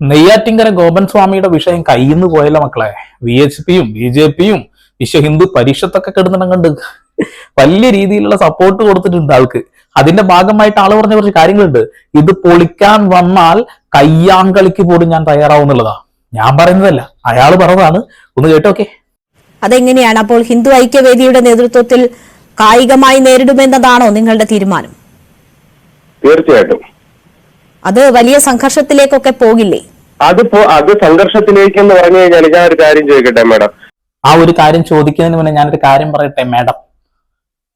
നെയ്യാറ്റിങ്കര ഗോപൻ സ്വാമിയുടെ വിഷയം കയ്യിന്ന് പോയല്ലോ മക്കളെ. വി എച്ച് പിയും ബി ജെ പിയും വിശ്വ ഹിന്ദു പരിഷത്തൊക്കെ കിടന്നിടം കണ്ട് വലിയ രീതിയിലുള്ള സപ്പോർട്ട് കൊടുത്തിട്ടുണ്ട് ആൾക്ക്. അതിന്റെ ഭാഗമായിട്ട് ആൾ പറഞ്ഞ കുറച്ച് കാര്യങ്ങളുണ്ട്. ഇത് പൊളിക്കാൻ വന്നാൽ കയ്യാങ്കളിക്ക് പോലും ഞാൻ തയ്യാറാവുന്നുള്ളതാ ഞാൻ പറയുന്നതല്ല. അയാൾ പറഞ്ഞതാണ്. ഒന്ന് കേട്ടോക്കെ അതെങ്ങനെയാണ് അപ്പോൾ ഹിന്ദു ഐക്യവേദിയുടെ നേതൃത്വത്തിൽ കായികമായി നേരിടുമെന്നതാണോ നിങ്ങളുടെ തീരുമാനം? തീർച്ചയായിട്ടും. അത് വലിയ സംഘർഷത്തിലേക്കൊക്കെ പോകില്ലേ? അതിപ്പോ അത് സംഘർഷത്തിലേക്ക് എന്ന് പറഞ്ഞു കഴിഞ്ഞാൽ ഞാൻ ഒരു കാര്യം ചോദിക്കട്ടെ മാഡം? ആ ഒരു കാര്യം ചോദിക്കുന്നതിന് മുന്നേ ഞാനൊരു കാര്യം പറയട്ടെ മാഡം?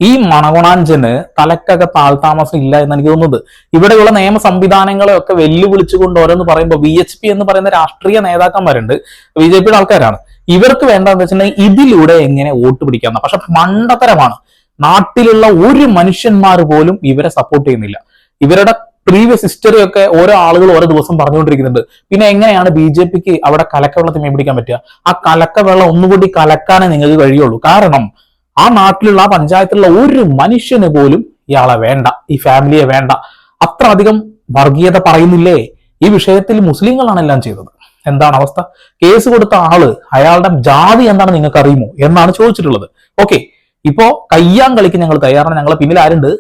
ഈ മണകുണാഞ്ചന് തലക്കകത്ത് ആൾതാമസം ഇല്ല എന്ന് എനിക്ക് തോന്നുന്നത്. ഇവിടെയുള്ള നിയമ സംവിധാനങ്ങളെയൊക്കെ വെല്ലുവിളിച്ചുകൊണ്ട് ഓരോന്ന് പറയുമ്പോൾ ബി എച്ച് പി എന്ന് പറയുന്ന രാഷ്ട്രീയ നേതാക്കന്മാരുണ്ട് ബി ജെ പിയുടെ ആൾക്കാരാണ്. ഇവർക്ക് വേണ്ടതെന്ന് വെച്ചിട്ടുണ്ടെങ്കിൽ ഇതിലൂടെ എങ്ങനെ വോട്ട് പിടിക്കാം പക്ഷെ മണ്ടത്തരമാണ്. നാട്ടിലുള്ള ഒരു മനുഷ്യന്മാർ പോലും ഇവരെ സപ്പോർട്ട് ചെയ്യുന്നില്ല. ഇവരുടെ പ്രീവിയസ് ഹിസ്റ്ററി ഒക്കെ ഓരോ ആളുകൾ ഓരോ ദിവസം പറഞ്ഞുകൊണ്ടിരിക്കുന്നുണ്ട്. പിന്നെ എങ്ങനെയാണ് ബി ജെ പിക്ക് അവിടെ കലക്കവെള്ളത്തിൽ മീൻ പിടിക്കാൻ പറ്റുക? ആ കലക്കവെള്ളം ഒന്നുകൂടി കലക്കാനേ നിങ്ങൾക്ക് കഴിയുള്ളൂ. കാരണം ആ നാട്ടിലുള്ള ആ പഞ്ചായത്തിലുള്ള ഒരു മനുഷ്യന് പോലും ഇയാളെ വേണ്ട ഈ ഫാമിലിയെ വേണ്ട. അത്ര അധികം വർഗീയത പറയുന്നില്ലേ? ഈ വിഷയത്തിൽ മുസ്ലിങ്ങളാണ് എല്ലാം ചെയ്തത്. എന്താണ് അവസ്ഥ? കേസ് കൊടുത്ത ആൾ അയാളുടെ ജാതി എന്താണ് നിങ്ങൾക്ക് അറിയുമോ എന്നാണ് ചോദിച്ചിട്ടുള്ളത്. ഓക്കെ ഇപ്പോ കയ്യാൻ കളിക്ക് ഞങ്ങൾ തയ്യാറാണ്. ഞങ്ങളെ പിന്നിൽ ആരുണ്ട്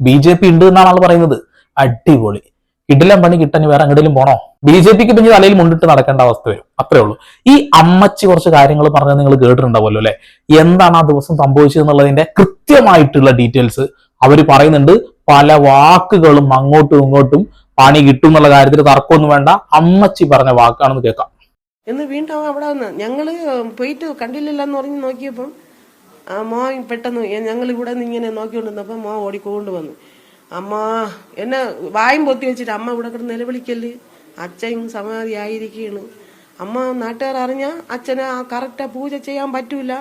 ബി ജെ പി ഉണ്ട് എന്നാണ് ആൾ പറയുന്നത്. അടിപൊളി. കിടിലം പണി കിട്ടാൻ വേറെ എങ്ങോട്ടെങ്കിലും പോണോ? ബി ജെ പിക്ക് പിന്നെ തലയിൽ മുണ്ടിട്ട് നടക്കേണ്ട അവസ്ഥ വരും. അത്രേ ഉള്ളൂ. ഈ അമ്മച്ചി കുറച്ച് കാര്യങ്ങൾ പറഞ്ഞത് നിങ്ങൾ കേട്ടിട്ടുണ്ടാവുമല്ലോ അല്ലെ? എന്താണ് ആ ദിവസം സംഭവിച്ചത് എന്നുള്ളതിന്റെ കൃത്യമായിട്ടുള്ള ഡീറ്റെയിൽസ് അവർ പറയുന്നുണ്ട്. പല വാക്കുകളും അങ്ങോട്ടും ഇങ്ങോട്ടും പണി കിട്ടും എന്നുള്ള കാര്യത്തിൽ തർക്കമൊന്നും വേണ്ട. അമ്മച്ചി പറഞ്ഞ വാക്കാണെന്ന് കേൾക്കാം. എന്ന് വീണ്ടും അവിടെ വന്ന് ഞങ്ങൾ പോയിട്ട് കണ്ടില്ലല്ലെന്ന് പറഞ്ഞ് നോക്കിയപ്പം മോൻ പെട്ടെന്ന് ഞങ്ങൾ ഇവിടെ നിന്ന് ഇങ്ങനെ നോക്കിക്കൊണ്ടിരുന്നപ്പോൾ മോ ഓടിക്കൊണ്ട് വന്നു അമ്മ എന്നെ വായും പൊത്തി വെച്ചിട്ട് അമ്മ ഇവിടെ കിടന്ന് നിലവിളിക്കൽ. അച്ഛൻ സമാധി ആയിരിക്കുകയാണ് അമ്മ നാട്ടുകാർ അറിഞ്ഞ അച്ഛന് കറക്റ്റാ പൂജ ചെയ്യാൻ പറ്റൂല.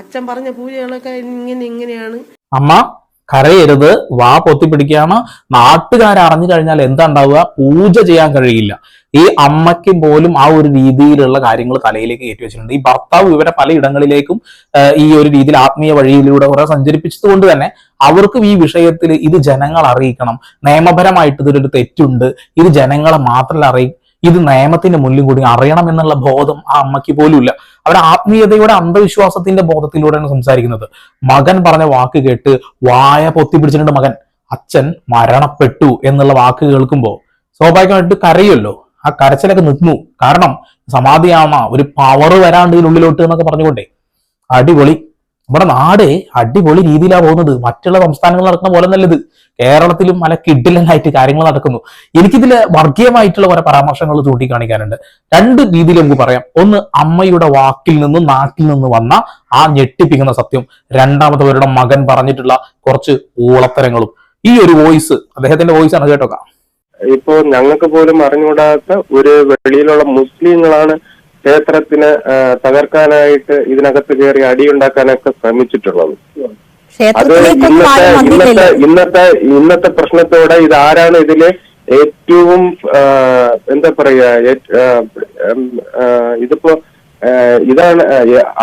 അച്ഛൻ പറഞ്ഞ പൂജകളൊക്കെ ഇങ്ങനെ ഇങ്ങനെയാണ്. അമ്മ? കരയരുത് വാ പൊത്തിപ്പിടിക്കുകയാണ്. നാട്ടുകാർ അറിഞ്ഞു കഴിഞ്ഞാൽ എന്താ ഉണ്ടാവുക? പൂജ ചെയ്യാൻ കഴിയില്ല. ഈ അമ്മയ്ക്ക് പോലും ആ ഒരു രീതിയിലുള്ള കാര്യങ്ങൾ തലയിലേക്ക് കയറ്റി വെച്ചിട്ടുണ്ട്. ഈ ഭർത്താവ് ഇവരെ പലയിടങ്ങളിലേക്കും ഈ ഒരു രീതിയിൽ ആത്മീയ വഴിയിലൂടെ കുറെ സഞ്ചരിപ്പിച്ചത് കൊണ്ട് തന്നെ അവർക്കും ഈ വിഷയത്തിൽ ഇത് ജനങ്ങൾ അറിയിക്കണം. നിയമപരമായിട്ട് ഇതിലൊരു തെറ്റുണ്ട്. ഇത് ജനങ്ങളെ മാത്രമല്ല അറിയി ഇത് നിയമത്തിന്റെ മുന്നിൽ കൂടി അറിയണം എന്നുള്ള ബോധം ആ അമ്മയ്ക്ക് പോലും ഇല്ല അവർ ആത്മീയതയുടെ അന്ധവിശ്വാസത്തിന്റെ ബോധത്തിലൂടെയാണ് സംസാരിക്കുന്നത്. മകൻ പറഞ്ഞ വാക്ക് കേട്ട് വായ പൊത്തി പിടിച്ചിട്ടുണ്ട് മകൻ. അച്ഛൻ മരണപ്പെട്ടു എന്നുള്ള വാക്ക് കേൾക്കുമ്പോൾ സ്വാഭാവികമായിട്ട് കരയുമല്ലോ. ആ കരച്ചിലൊക്കെ നിന്നു. കാരണം സമാധിയാമ ഒരു പവർ വരാണ്ട് ഇതിനുള്ളിലോട്ട് എന്നൊക്കെ പറഞ്ഞുകൊണ്ടേ. അടിപൊളി. നമ്മുടെ നാട് അടിപൊളി രീതിയിലാണ് പോകുന്നത്. മറ്റുള്ള സംസ്ഥാനങ്ങൾ നടക്കുന്ന പോലെ നല്ലത് കേരളത്തിലും നല്ല കിഡിലനായിട്ട് കാര്യങ്ങൾ നടക്കുന്നു. എനിക്കിതിൽ വർഗീയമായിട്ടുള്ള കുറെ പരാമർശങ്ങൾ ചൂണ്ടിക്കാണിക്കാനുണ്ട്. രണ്ട് രീതിയിൽ നമുക്ക് പറയാം. ഒന്ന് അമ്മയുടെ വാക്കിൽ നിന്നും നാട്ടിൽ നിന്ന് വന്ന ആ ഞെട്ടിപ്പിക്കുന്ന സത്യം. രണ്ടാമത്തവരുടെ മകൻ പറഞ്ഞിട്ടുള്ള കുറച്ച് ഊളത്തരങ്ങളും. ഈ ഒരു വോയിസ് അദ്ദേഹത്തിന്റെ വോയിസ് ആണ് കേട്ടോക്കാം ഇപ്പോ ഞങ്ങൾക്ക് പോലും അറിഞ്ഞുകൂടാത്ത ഒരു വെളിയിലുള്ള മുസ്ലിങ്ങളാണ് ക്ഷേത്രത്തിന് തകർക്കാനായിട്ട് ഇതിനകത്ത് കയറി അടിയുണ്ടാക്കാനൊക്കെ ശ്രമിച്ചിട്ടുള്ളത്. അത് ഇന്നത്തെ ഇന്നത്തെ ഇന്നത്തെ ഇന്നത്തെ പ്രശ്നത്തോടെ ഇത് ആരാണ് ഇതിൽ ഏറ്റവും എന്താ പറയാ ഇതിപ്പോ ഇതാണ്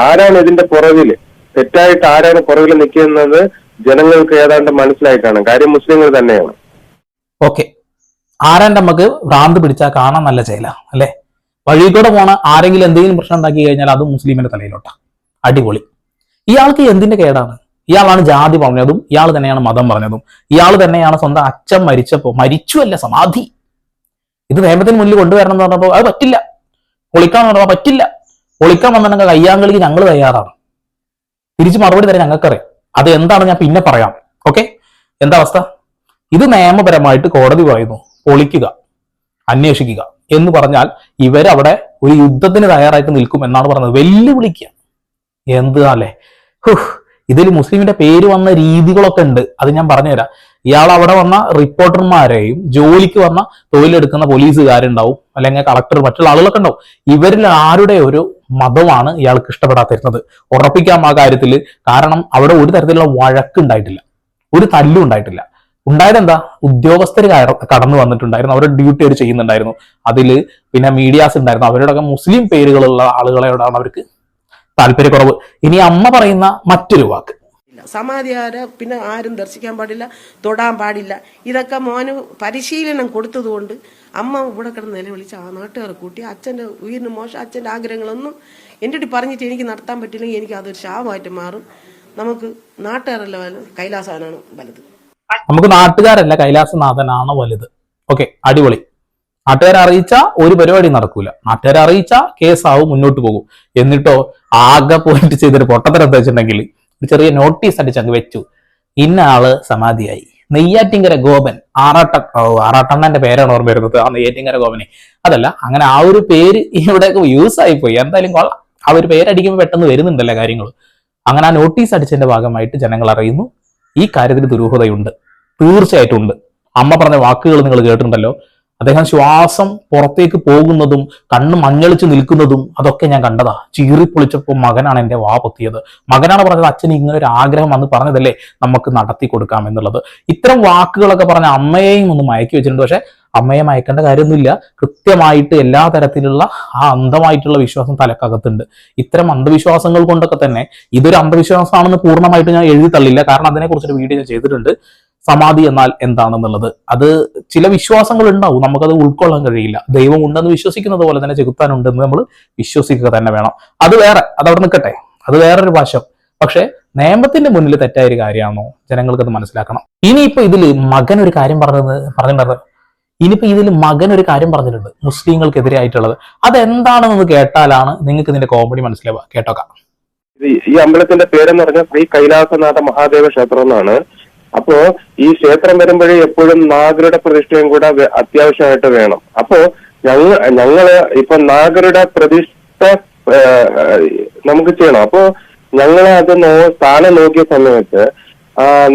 ആരാണ് ഇതിന്റെ പുറകിൽ? തെറ്റായിട്ട് ആരാണ് പുറകിൽ നിൽക്കുന്നത് ജനങ്ങൾക്ക് ഏതാണ്ട് മനസ്സിലായി കാണും. കാര്യം മുസ്ലിങ്ങൾ തന്നെയാണ്. ഓക്കെ. ആരാണ്ട് നമുക്ക് ഭ്രാന്ത് പിടിച്ചാൽ കാണാൻ നല്ല ചേല അല്ലെ? വഴി കൂടെ പോണ ആരെങ്കിലും എന്തെങ്കിലും പ്രശ്നം ഉണ്ടാക്കി കഴിഞ്ഞാൽ അത് മുസ്ലിമിന്റെ തലയിലോട്ടാ. അടിപൊളി. ഇയാൾക്ക് എന്തിന്റെ കേടാണ്? ഇയാളാണ് ജാതി പറഞ്ഞതും ഇയാൾ തന്നെയാണ് മതം പറഞ്ഞതും. ഇയാൾ തന്നെയാണ് സ്വന്തം അച്ഛൻ മരിച്ചപ്പോ മരിച്ചു അല്ല സമാധി. ഇത് നിയമത്തിന് മുന്നിൽ കൊണ്ടുവരണം എന്ന് പറഞ്ഞപ്പോൾ അത് പറ്റില്ല. പൊളിക്കാൻ പറഞ്ഞാൽ പറ്റില്ല. പൊളിക്കാൻ വന്നിട്ടുണ്ടെങ്കിൽ കയ്യാങ്കളിക്ക് ഞങ്ങൾ തയ്യാറാണ്. തിരിച്ച് മറുപടി തരാൻ ഞങ്ങൾക്കറിയാം. അത് എന്താണ് ഞാൻ പിന്നെ പറയാം. ഓക്കെ? എന്താ അവസ്ഥ? ഇത് നിയമപരമായിട്ട് കോടതി പറയുന്നു. പൊളിക്കുക. അന്വേഷിക്കുക. എന്ന് പറഞ്ഞാൽ ഇവരവിടെ ഒരു യുദ്ധത്തിന് തയ്യാറായിട്ട് നിൽക്കും എന്നാണ് പറഞ്ഞത് വെല്ലുവിളിക്കുക എന്താല്ലേ ഹുഹ്. ഇതിൽ മുസ്ലിമിന്റെ പേര് വന്ന രീതികളൊക്കെ ഉണ്ട്. അത് ഞാൻ പറഞ്ഞുതരാം. ഇയാൾ അവിടെ വന്ന റിപ്പോർട്ടർമാരെയും ജോലിക്ക് വന്ന തൊഴിലെടുക്കുന്ന പോലീസുകാരുണ്ടാവും. അല്ലെങ്കിൽ കളക്ടർ മറ്റുള്ള ആളുകളൊക്കെ ഉണ്ടാവും. ഇവരിൽ ആരുടെ ഒരു മതമാണ് ഇയാൾക്ക് ഇഷ്ടപ്പെടാത്തിരുന്നത് ഉറപ്പിക്കാം ആ കാര്യത്തിൽ കാരണം അവിടെ ഒരു തരത്തിലുള്ള വഴക്കുണ്ടായിട്ടില്ല. ഒരു തല്ലും ഉണ്ടായിട്ടില്ല. ഉണ്ടായത് എന്താ? ഉദ്യോഗസ്ഥർ കടന്നു വന്നിട്ടുണ്ടായിരുന്നു. അവരുടെ ഡ്യൂട്ടി അവർ ചെയ്യുന്നുണ്ടായിരുന്നു. അതിൽ പിന്നെ മീഡിയാസ് ഉണ്ടായിരുന്നു. അവരോടൊക്കെ മുസ്ലിം പേരുകളുള്ള ആളുകളോടാണ് അവർക്ക് താല്പര്യക്കുറവ്. ഇനി അമ്മ പറയുന്ന മറ്റൊരു വാക്ക്. സമാധി സമാധിയാരെ പിന്നെ ആരും ദർശിക്കാൻ പാടില്ല തൊടാൻ പാടില്ല. ഇതൊക്കെ മോന് പരിശീലനം കൊടുത്തതുകൊണ്ട് അമ്മ ഇവിടെ കിടന്ന് നിലവിളിച്ച് ആ നാട്ടുകാരെ കൂട്ടി അച്ഛന്റെ ഉയർന്ന് മോശം അച്ഛന്റെ ആഗ്രഹങ്ങളൊന്നും എന്റെ പറഞ്ഞിട്ട് എനിക്ക് നടത്താൻ പറ്റില്ലെങ്കിൽ എനിക്ക് അതൊരു ശാപമായിട്ട് മാറും. നമുക്ക് നാട്ടുകാരല്ല കൈലാസാനാണ് വലുത്. നമുക്ക് നാട്ടുകാരല്ല കൈലാസനാഥനാണ് വലുത്. ഓക്കെ അടിപൊളി. നാട്ടുകാരെ അറിയിച്ച ഒരു പരിപാടി നടക്കൂല. നാട്ടുകാരെ അറിയിച്ച കേസാവും മുന്നോട്ട് പോകും. എന്നിട്ടോ ആകെ പോയിട്ട് ചെയ്തൊരു പൊട്ടത്തരം എന്താ വെച്ചിട്ടുണ്ടെങ്കിൽ ഒരു ചെറിയ നോട്ടീസ് അടിച്ച് അങ്ങ് വെച്ചു. ഇന്ന ആൾ സമാധിയായി. നെയ്യാറ്റിങ്കര ഗോപൻ ആറാട്ട ആറാട്ടണ്ണന്റെ പേരാണ് ഓർമ്മ വരുന്നത്. ആ നെയ്യാറ്റിങ്കര ഗോപനെ. അതല്ല അങ്ങനെ ആ ഒരു പേര് ഇവിടെ യൂസ് ആയി പോയി എന്തായാലും കൊള്ളാം. ആ ഒരു പേരടിക്കുമ്പോൾ പെട്ടെന്ന് വരുന്നുണ്ടല്ലോ കാര്യങ്ങൾ അങ്ങനെ ആ നോട്ടീസ് അടിച്ചതിന്റെ ഭാഗമായിട്ട് ജനങ്ങൾ അറിയുന്നു. ഈ കാര്യത്തിൽ ദുരൂഹതയുണ്ട്. തീർച്ചയായിട്ടും ഉണ്ട് അമ്മ പറഞ്ഞ വാക്കുകൾ നിങ്ങൾ കേട്ടിട്ടുണ്ടല്ലോ. അദ്ദേഹം ശ്വാസം പുറത്തേക്ക് പോകുന്നതും കണ്ണ് മഞ്ഞളിച്ച് നിൽക്കുന്നതും അതൊക്കെ ഞാൻ കണ്ടതാ. ചീറിപ്പൊളിച്ചപ്പോൾ മകനാണ് എന്റെ വാ പൊത്തിയത്. മകനാണ് പറഞ്ഞത് അച്ഛന് ഇങ്ങനെ ഒരു ആഗ്രഹം വന്ന് പറഞ്ഞതല്ലേ നമുക്ക് നടത്തി കൊടുക്കാം എന്നുള്ളത്. ഇത്തരം വാക്കുകളൊക്കെ പറഞ്ഞ അമ്മയെയും ഒന്ന് മയക്കി വെച്ചിട്ടുണ്ട്. പക്ഷെ അമ്മയെ മയക്കേണ്ട കാര്യമൊന്നുമില്ല. കൃത്യമായിട്ട് എല്ലാ തരത്തിലുള്ള ആ അന്ധമായിട്ടുള്ള വിശ്വാസം തലക്കകത്തുണ്ട്. ഇത്തരം അന്ധവിശ്വാസങ്ങൾ കൊണ്ടൊക്കെ തന്നെ ഇതൊരു അന്ധവിശ്വാസമാണെന്ന് പൂർണമായിട്ട് ഞാൻ എഴുതി തള്ളില്ല. കാരണം അതിനെക്കുറിച്ചൊരു വീഡിയോ ഞാൻ ചെയ്തിട്ടുണ്ട്. സമാധി എന്നാൽ എന്താണെന്നുള്ളത്. അത് ചില വിശ്വാസങ്ങൾ ഉണ്ടാവും. നമുക്കത് ഉൾക്കൊള്ളാൻ കഴിയില്ല. ദൈവം ഉണ്ടെന്ന് വിശ്വസിക്കുന്നത് പോലെ തന്നെ ചെകുത്താനുണ്ടെന്ന് നമ്മൾ വിശ്വസിക്കുക തന്നെ വേണം. അത് വേറെ. അത് അവിടെ നിൽക്കട്ടെ. അത് വേറൊരു വശം. പക്ഷേ നിയമത്തിന്റെ മുന്നിൽ തെറ്റായ ഒരു കാര്യമാണോ? ജനങ്ങൾക്ക് അത് മനസ്സിലാക്കണം. ഇനിയിപ്പോ ഇതിൽ മകൻ ഒരു കാര്യം പറഞ്ഞത് പറഞ്ഞിട്ടുള്ളത് ഇനിയിപ്പോ ഇതിൽ മകൻ ഒരു കാര്യം പറഞ്ഞിട്ടുണ്ട് മുസ്ലിങ്ങൾക്കെതിരായിട്ടുള്ളത്. അതെന്താണെന്ന് കേട്ടാലാണ് നിങ്ങൾക്ക് ഇതിന്റെ കോമഡി മനസ്സിലാവുക. കേട്ടോക്കാം. ഈ അമ്പലത്തിന്റെ പേരെന്ന് പറഞ്ഞാൽ ശ്രീ കൈലാസനാഥ മഹാദേവ ക്ഷേത്രം എന്നാണ്. അപ്പോ ഈ ക്ഷേത്രം വരുമ്പോഴേ എപ്പോഴും നാഗരുടെ പ്രതിഷ്ഠയും കൂടെ അത്യാവശ്യമായിട്ട് വേണം. അപ്പോ ഞങ്ങൾ ഞങ്ങൾ ഇപ്പൊ നാഗരുടെ പ്രതിഷ്ഠ നമുക്ക് ചെയ്യണം. അപ്പോ ഞങ്ങൾ അത് സ്ഥാനം നോക്കിയ സമയത്ത്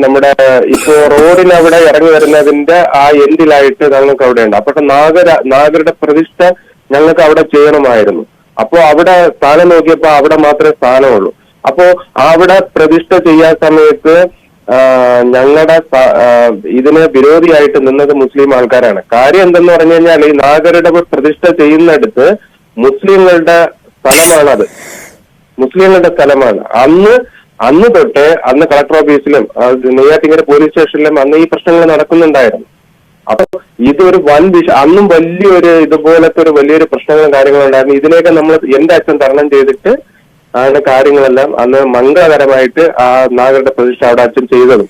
നമ്മുടെ ഇപ്പോ റോഡിൽ അവിടെ ഇറങ്ങി വരുന്നതിന്റെ ആ എൻഡിലായിട്ട് ഞങ്ങൾക്ക് അവിടെ ഉണ്ട് അപ്പൊ നാഗര നാഗരുടെ പ്രതിഷ്ഠ ഞങ്ങൾക്ക് അവിടെ ചെയ്യണമായിരുന്നു. അപ്പോ അവിടെ സ്ഥാനം നോക്കിയപ്പോ അവിടെ മാത്രമേ സ്ഥാനമുള്ളൂ. അപ്പോ അവിടെ പ്രതിഷ്ഠ ചെയ്യാൻ സമയത്ത് ഞങ്ങളുടെ ഇതിന് വിരോധിയായിട്ട് നിന്നത് മുസ്ലിം ആൾക്കാരാണ്. കാര്യം എന്തെന്ന് പറഞ്ഞു കഴിഞ്ഞാൽ ഈ നാഗരുടെ പ്രതിഷ്ഠ ചെയ്യുന്നിടത്ത് മുസ്ലിങ്ങളുടെ സ്ഥലമാണത്. മുസ്ലിങ്ങളുടെ സ്ഥലമാണ്. അന്ന് അന്ന് തൊട്ട് അന്ന് കളക്ടർ ഓഫീസിലും നെയ്യാറ്റിങ്ങര പോലീസ് സ്റ്റേഷനിലും അന്ന് ഈ പ്രശ്നങ്ങൾ നടക്കുന്നുണ്ടായിരുന്നു. അപ്പൊ ഇതൊരു വൻ വിഷ അന്നും വലിയൊരു ഇതുപോലത്തെ ഒരു വലിയൊരു പ്രശ്നങ്ങളും കാര്യങ്ങളും ഉണ്ടായിരുന്നു. ഇതിനെയൊക്കെ നമ്മൾ എന്റെ അച്ഛൻ തരണം ചെയ്തിട്ട് ആണ് കാര്യങ്ങളെല്ലാം അന്ന് മംഗളകരമായിട്ട് ആ നാഗരുടെ പ്രതിഷ്ഠ അവിടെ അച്ഛൻ ചെയ്തതും.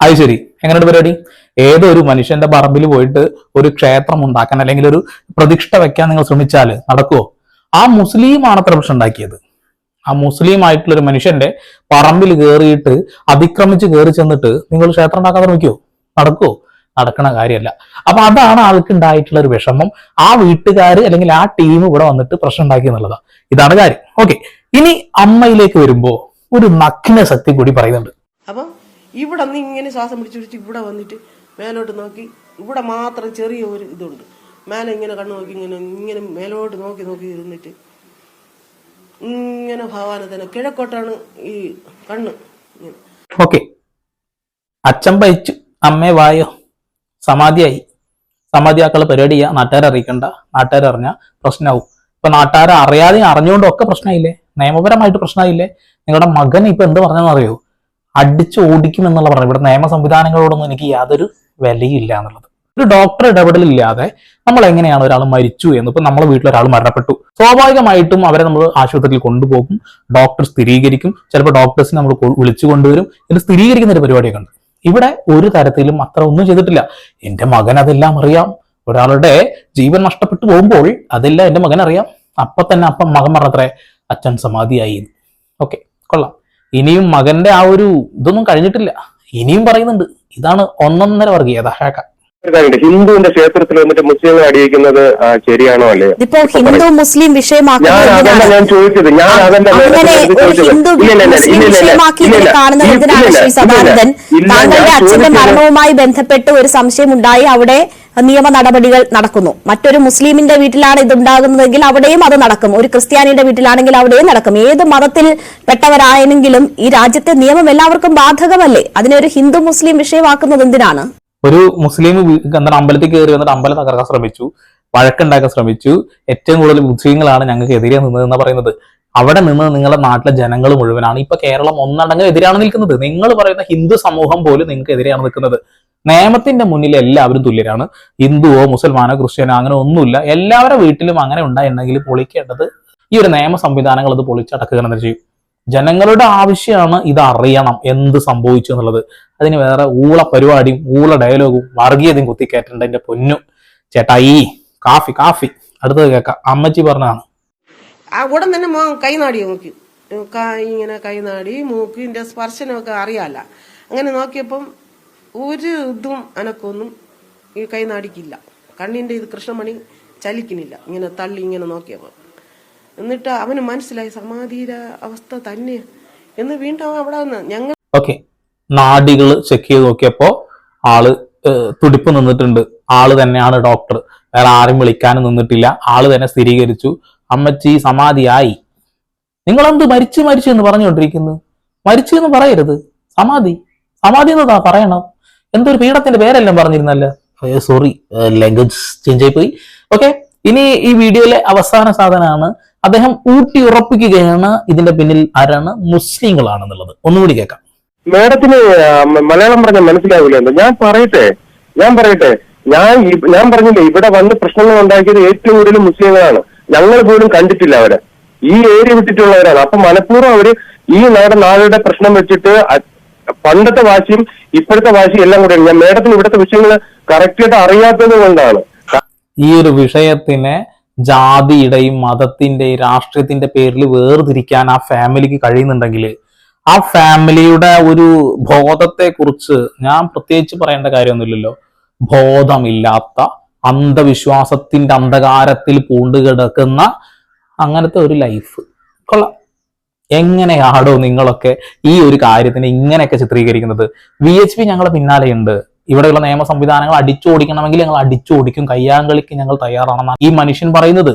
അത് ശരി. എങ്ങനെയുണ്ട് പരിപാടി? ഏതൊരു ഒരു മനുഷ്യന്റെ പറമ്പിൽ പോയിട്ട് ഒരു ക്ഷേത്രം ഉണ്ടാക്കാൻ അല്ലെങ്കിൽ ഒരു പ്രതിഷ്ഠ വെക്കാൻ നിങ്ങൾ ശ്രമിച്ചാൽ നടക്കുമോ ആ മുസ്ലിമാണ് അത്ര പ്രശ്നം ഉണ്ടാക്കിയത്. ആ മുസ്ലിം ആയിട്ടുള്ള ഒരു മനുഷ്യന്റെ പറമ്പിൽ കയറിയിട്ട് അതിക്രമിച്ച് കയറി ചെന്നിട്ട് നിങ്ങൾ ക്ഷേത്രം ഉണ്ടാക്കാൻ ശ്രമിക്കുമോ നടക്കുമോ നടക്കണ കാര്യമല്ല. അപ്പൊ അതാണ് ആൾക്ക് ഉണ്ടായിട്ടുള്ള ഒരു വിഷമം. ആ വീട്ടുകാർ അല്ലെങ്കിൽ ആ ടീം ഇവിടെ വന്നിട്ട് പ്രശ്നം ഉണ്ടാക്കി എന്നുള്ളതാണ് ഇതാണ് കാര്യം. ഓക്കെ. ഇനി അമ്മയിലേക്ക് വരുമ്പോ ഒരു നഗ്ന ശക്തി കൂടി പറയുന്നുണ്ട്. അപ്പൊ ഇവിടെ നിന്ന് ഇങ്ങനെ ശ്വാസം പിടിച്ചു പിടിച്ച് ഇവിടെ വന്നിട്ട് മേലോട്ട് നോക്കി ഇവിടെ മാത്രം ചെറിയ ഒരു ഇതുണ്ട്. മേലെ ഇങ്ങനെ കണ്ണു നോക്കി ഇങ്ങനെ ഇങ്ങനെ മേലോട്ട് നോക്കി നോക്കി ഇരുന്നിട്ട് ഇങ്ങനെ ഭഗവാനെ കിഴക്കോട്ടാണ് ഈ കണ്ണ്. ഓക്കെ. അച്ഛൻ പയിച്ചു അമ്മേ വായോ. സമാധിയായി. സമാധിയാക്കളെ പരിപാടി ചെയ്യുക നാട്ടുകാരെ അറിയിക്കണ്ട. നാട്ടുകാരെ അറിഞ്ഞാൽ പ്രശ്നമാവും ഇപ്പൊ നാട്ടുകാരെ അറിയാതെ അറിഞ്ഞുകൊണ്ടും ഒക്കെ പ്രശ്നമായില്ലേ നിയമപരമായിട്ട് പ്രശ്നമായില്ലേ നിങ്ങളുടെ മകൻ ഇപ്പൊ എന്ത് പറഞ്ഞെന്ന് അറിയോ അടിച്ചു ഓടിക്കും എന്നുള്ള പറഞ്ഞു ഇവിടെ നിയമ സംവിധാനങ്ങളോടൊന്നും എനിക്ക് യാതൊരു വിലയില്ല എന്നുള്ളത്. ഒരു ഡോക്ടർ ഇടപെടലില്ലാതെ നമ്മൾ എങ്ങനെയാണ് ഒരാൾ മരിച്ചു എന്ന് ഇപ്പൊ നമ്മളെ വീട്ടിൽ ഒരാൾ മരണപ്പെട്ടു. സ്വാഭാവികമായിട്ടും അവരെ നമ്മൾ ആശുപത്രിയിൽ കൊണ്ടുപോകും. ഡോക്ടർ സ്ഥിരീകരിക്കും. ചിലപ്പോൾ ഡോക്ടേഴ്സിനെ നമ്മൾ വിളിച്ചു കൊണ്ടുവരും. ഇത് സ്ഥിരീകരിക്കുന്ന ഒരു പരിപാടിയൊക്കെ ഉണ്ട്. ഇവിടെ ഒരു തരത്തിലും അത്ര ഒന്നും ചെയ്തിട്ടില്ല. എന്റെ മകൻ അതെല്ലാം അറിയാം. ഒരാളുടെ ജീവൻ നഷ്ടപ്പെട്ടു പോകുമ്പോൾ അതെല്ലാം എന്റെ മകൻ അറിയാം. അപ്പൊ തന്നെ അപ്പം മകൻ പറഞ്ഞത്രേ അച്ഛൻ സമാധിയായി ഓക്കെ കൊള്ളാം. ഇനിയും മകന്റെ ആ ഒരു ഇതൊന്നും കഴിഞ്ഞിട്ടില്ല. ഇനിയും പറയുന്നുണ്ട്. ഇതാണ് ഒന്നൊന്നര വർഗീയത. ഹാക്ക കാര്യമുണ്ട്. ഹിന്ദുവിന്റെ ക്ഷേത്രത്തിൽ വന്നിട്ട് മുസ്ലിങ്ങളെ അടിയിക്കുന്നത് ശരിയാണോ അല്ലേ ഇപ്പോ ഹിന്ദു മുസ്ലിം ഞാൻ അതല്ല ഞാൻ ചോദിച്ചത്. ഞാൻ അതല്ല ചോദിച്ചത്. വിഷയമാക്കി സദാനന്ദൻ? താങ്കളുടെ അച്ഛന്റെ മരണവുമായി ബന്ധപ്പെട്ട് ഒരു സംശയം ഉണ്ടായി അവിടെ നിയമ നടപടികൾ നടക്കുന്നു. മറ്റൊരു മുസ്ലിമിന്റെ വീട്ടിലാണ് ഇത് ഉണ്ടാകുന്നതെങ്കിൽ അവിടെയും അത് നടക്കും. ഒരു ക്രിസ്ത്യാനിയുടെ വീട്ടിലാണെങ്കിൽ അവിടെയും നടക്കും. ഏത് മതത്തിൽ പെട്ടവരായെങ്കിലും ഈ രാജ്യത്തെ നിയമം എല്ലാവർക്കും ബാധകമല്ലേ? അതിനെ ഒരു ഹിന്ദു മുസ്ലിം വിഷയമാക്കുന്നത് എന്തിനാണ്? ഒരു മുസ്ലിം എന്താണ് അമ്പലത്തിൽ കയറി വന്നിട്ട് അമ്പലം തകർക്കാൻ ശ്രമിച്ചു വഴക്കുണ്ടാക്കാൻ ശ്രമിച്ചു. ഏറ്റവും കൂടുതൽ മുസ്ലിങ്ങളാണ് ഞങ്ങൾക്ക് എതിരെ നിന്നതെന്ന് പറയുന്നത്. അവിടെ നിന്ന് നിങ്ങളുടെ നാട്ടിലെ ജനങ്ങൾ മുഴുവനാണ്. ഇപ്പൊ കേരളം ഒന്നടങ്കം എതിരാണ് നിൽക്കുന്നത്. നിങ്ങൾ പറയുന്ന ഹിന്ദു സമൂഹം പോലും നിങ്ങൾക്ക് എതിരെയാണ് നിൽക്കുന്നത്. നിയമത്തിന്റെ മുന്നിൽ എല്ലാവരും തുല്യരാണ്. ഹിന്ദുവോ മുസൽമാനോ ക്രിസ്ത്യാനോ അങ്ങനെ ഒന്നുമില്ല. എല്ലാവരുടെ വീട്ടിലും അങ്ങനെ ഉണ്ടായിട്ടുണ്ടെങ്കിൽ പൊളിക്കേണ്ടത് ഈ ഒരു നിയമ സംവിധാനങ്ങൾ അത് പൊളിച്ചടക്കുക തന്നെ ചെയ്യും? ജനങ്ങളുടെ ആവശ്യമാണ് ഇത് അറിയണം എന്ത് സംഭവിച്ചു എന്നുള്ളത്. അതിന് വേറെ ഊള പരിപാടിയും ഊള ഡയലോഗും വർഗീയതയും കുത്തിക്കയറ്റേണ്ട എന്റെ പൊന്നു. ചേട്ടായി കാഫി കാഫി. അടുത്തത് കേൾക്കാം. അമ്മച്ചി പറഞ്ഞാണ് ഉടൻ തന്നെ മോൻ കൈനാടി നോക്കി. ഇങ്ങനെ കൈനാടി മൂക്കിന്റെ സ്പർശനമൊക്കെ അറിയാല്ല. അങ്ങനെ നോക്കിയപ്പം ഒരു ഇതും അനക്കൊന്നും ഈ കൈനാടിക്കില്ല കണ്ണിന്റെ ഇത് കൃഷ്ണമണി ചലിക്കുന്നില്ല. ഇങ്ങനെ തള്ളി ഇങ്ങനെ നോക്കിയപ്പോൾ എന്നിട്ട് അവന് മനസ്സിലായി സമാധിയുടെ അവസ്ഥ തന്നെ. എന്ന് വീണ്ടും അവിടെ ഞങ്ങൾ ഓക്കെ. നാടികൾ ചെക്ക് ചെയ്ത് നോക്കിയപ്പോ ആൾ തുടിപ്പ് നിന്നിട്ടുണ്ട്. ആൾ തന്നെയാണ് ഡോക്ടർ വേറെ ആരും വിളിക്കാനും നിന്നിട്ടില്ല. ആൾ തന്നെ സ്ഥിരീകരിച്ചു. അമ്മച്ചി സമാധിയായി. നിങ്ങൾ എന്ത് മരിച്ചു മരിച്ചു എന്ന് പറഞ്ഞുകൊണ്ടിരിക്കുന്നു? മരിച്ചു എന്ന് പറയരുത്. സമാധി. സമാധി എന്നതാ പറയണം? എന്തൊരു പീഠത്തിന്റെ പേരെല്ലാം പറഞ്ഞിരുന്നല്ലോ? സോറി ലാംഗ്വേജ് ചേഞ്ച് ആയി പോയി ഓക്കെ. ഇനി ഈ വീഡിയോയിലെ അവസാന സാധനമാണ് അദ്ദേഹം ഊട്ടി ഉറപ്പിക്കുകയാണ് ഇതിന്റെ പിന്നിൽ ആരാണ്? മുസ്ലിങ്ങളാണെന്നുള്ളത്. ഒന്നുകൂടി കേൾക്കാം. മേഡത്തിന് മലയാളം പറഞ്ഞ മനസ്സിലാവില്ല ഞാൻ പറയട്ടെ ഞാൻ പറയട്ടെ. ഞാൻ ഞാൻ പറഞ്ഞില്ലേ ഇവിടെ വന്ന് പ്രശ്നങ്ങൾ ഉണ്ടാക്കിയത് ഏറ്റവും കൂടുതൽ മുസ്ലിങ്ങളാണ്. ഞങ്ങൾ പോലും കണ്ടിട്ടില്ല അവരെ. ഈ ഏരിയ വിട്ടിട്ടുള്ളവരാണ്. അപ്പൊ മനഃപൂർവം അവർ ഈ നാട് നാടുകളുടെ പ്രശ്നം വെച്ചിട്ട് പണ്ടത്തെ വാശിയും ഇപ്പോഴത്തെ വാശിയും എല്ലാം കൂടെ ഞാൻ മേഡത്തിന് ഇവിടുത്തെ വിഷയങ്ങൾ കറക്റ്റായിട്ട് അറിയാത്തത് കൊണ്ടാണ്. ഈ ഒരു വിഷയത്തിനെ ജാതിയുടെയും മതത്തിന്റെയും രാഷ്ട്രീയത്തിന്റെ പേരിൽ വേർതിരിക്കാൻ ആ ഫാമിലിക്ക് കഴിയുന്നുണ്ടെങ്കിൽ ആ ഫാമിലിയുടെ ഒരു ബോധത്തെ കുറിച്ച് ഞാൻ പ്രത്യേകിച്ച് പറയേണ്ട കാര്യമൊന്നുമില്ലല്ലോ. ബോധമില്ലാത്ത അന്ധവിശ്വാസത്തിന്റെ അന്ധകാരത്തിൽ പൂണ്ടു കിടക്കുന്ന അങ്ങനത്തെ ഒരു ലൈഫ്. കൊള്ളാം. എങ്ങനെയാണോ നിങ്ങളൊക്കെ ഈ ഒരു കാര്യത്തിനെ ഇങ്ങനെയൊക്കെ ചിത്രീകരിക്കുന്നത്. വി എച്ച് പി ഞങ്ങളുടെ പിന്നാലെയുണ്ട്. ഇവിടെയുള്ള നിയമ സംവിധാനങ്ങൾ അടിച്ചോടിക്കണമെങ്കിൽ ഞങ്ങൾ അടിച്ചോടിക്കും. കയ്യാങ്കളിക്ക് ഞങ്ങൾ തയ്യാറാണെന്നാണ്. ഈ മനുഷ്യൻ പറയുന്നത്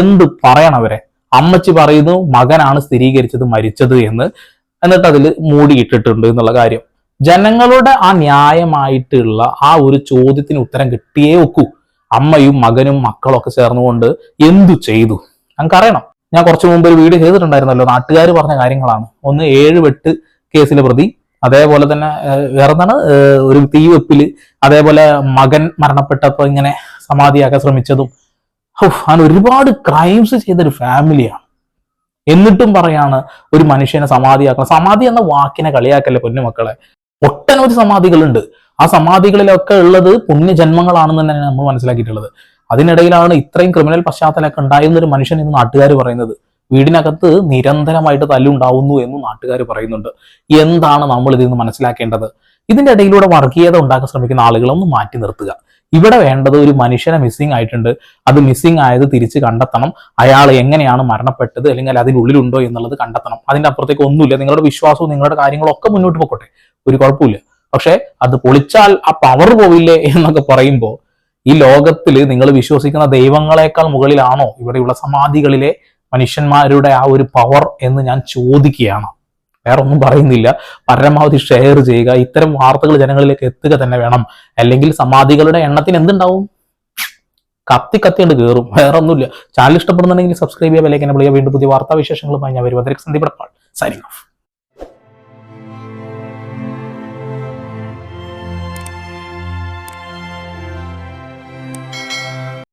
എന്ത് പറയണവരെ അമ്മച്ചി പറയുന്നു മകനാണ് സ്ഥിരീകരിച്ചത് മരിച്ചത് എന്ന്. എന്നിട്ട് അതിൽ മൂടിയിട്ടിട്ടുണ്ട് എന്നുള്ള കാര്യം. ജനങ്ങളുടെ ആ ന്യായമായിട്ടുള്ള ആ ഒരു ചോദ്യത്തിന് ഉത്തരം കിട്ടിയേ ഒക്കൂ. അമ്മയും മകനും മക്കളും ഒക്കെ ചേർന്നുകൊണ്ട് എന്തു ചെയ്തു? ഞങ്ങൾക്കറിയണം. ഞാൻ കുറച്ചു മുമ്പ് ഒരു വീഡിയോ ചെയ്തിട്ടുണ്ടായിരുന്നല്ലോ നാട്ടുകാർ പറഞ്ഞ കാര്യങ്ങളാണ്. ഒന്ന് ഏഴ് വെട്ട് കേസിലെ പ്രതി അതേപോലെ തന്നെ വേറെന്താണ്? ഒരു തീവെപ്പിൽ അതേപോലെ മകൻ മരണപ്പെട്ടപ്പോൾ ഇങ്ങനെ സമാധിയാക്കാൻ ശ്രമിച്ചതും അങ്ങനെ ഒരുപാട് ക്രൈംസ് ചെയ്തൊരു ഫാമിലിയാണ് എന്നിട്ടും പറയാണ് ഒരു മനുഷ്യനെ സമാധിയാക്കണം. സമാധി എന്ന വാക്കിനെ കളിയാക്കല്ലേ പൊന്നുമക്കളെ? ഒട്ടനവധി സമാധികളുണ്ട്. ആ സമാധികളിലൊക്കെ ഉള്ളത് പുണ്യജന്മങ്ങളാണെന്ന് തന്നെയാണ് നമ്മൾ മനസ്സിലാക്കിയിട്ടുള്ളത്. അതിനിടയിലാണ് ഇത്രയും ക്രിമിനൽ പശ്ചാത്തലമൊക്കെ ഉണ്ടായിരുന്ന ഒരു മനുഷ്യൻ എന്ന് നാട്ടുകാർ പറയുന്നത്. വീടിനകത്ത് നിരന്തരമായിട്ട് തല്ലുണ്ടാവുന്നു എന്ന് നാട്ടുകാർ പറയുന്നുണ്ട്. എന്താണ് നമ്മൾ ഇതിൽ നിന്ന് മനസ്സിലാക്കേണ്ടത്? ഇതിന്റെ ഇടയിലൂടെ വർഗീയത ഉണ്ടാക്കാൻ ശ്രമിക്കുന്ന ആളുകളെ ഒന്ന് മാറ്റി നിർത്തുക. ഇവിടെ വേണ്ടത് ഒരു മനുഷ്യനെ മിസ്സിംഗ് ആയിട്ടുണ്ട്. അത് മിസ്സിംഗ് ആയത് തിരിച്ച് കണ്ടെത്തണം. അയാൾ എങ്ങനെയാണ് മരണപ്പെട്ടത് അല്ലെങ്കിൽ അതിനുള്ളിലുണ്ടോ എന്നുള്ളത് കണ്ടെത്തണം. അതിന്റെ അപ്പുറത്തേക്ക് ഒന്നുമില്ല. നിങ്ങളുടെ വിശ്വാസവും നിങ്ങളുടെ കാര്യങ്ങളും ഒക്കെ മുന്നോട്ട് പോയിക്കോട്ടെ ഒരു കുഴപ്പമില്ല. പക്ഷെ അത് പൊളിച്ചാൽ ആ പവർ പോവില്ലേ എന്നൊക്കെ പറയുമ്പോൾ ഈ ലോകത്തിൽ നിങ്ങൾ വിശ്വസിക്കുന്ന ദൈവങ്ങളെക്കാൾ മുകളിലാണോ ഇവിടെയുള്ള സമാധികളിലെ മനുഷ്യന്മാരുടെ ആ ഒരു പവർ എന്ന് ഞാൻ ചോദിക്കുകയാണ്. വേറെ ഒന്നും പറയുന്നില്ല. പരമാവധി ഷെയർ ചെയ്യുക. ഇത്തരം വാർത്തകൾ ജനങ്ങളിലേക്ക് എത്തുക തന്നെ വേണം. അല്ലെങ്കിൽ സമാധികളുടെ എണ്ണത്തിന് എന്തുണ്ടാവും? കത്തി കത്തിയുണ്ട് കയറും വേറെ ഒന്നുമില്ല ചാനൽ ഇഷ്ടപ്പെടുന്നുണ്ടെങ്കിൽ സബ്സ്ക്രൈബ് ചെയ്യുക വിളിക്കാൻ വീണ്ടും പുതിയ വാർത്താ വിശേഷങ്ങളുമായി ഞാൻ വരും അതിരക്ക് സന്ദീപ് സൈനിങ് ഓഫ്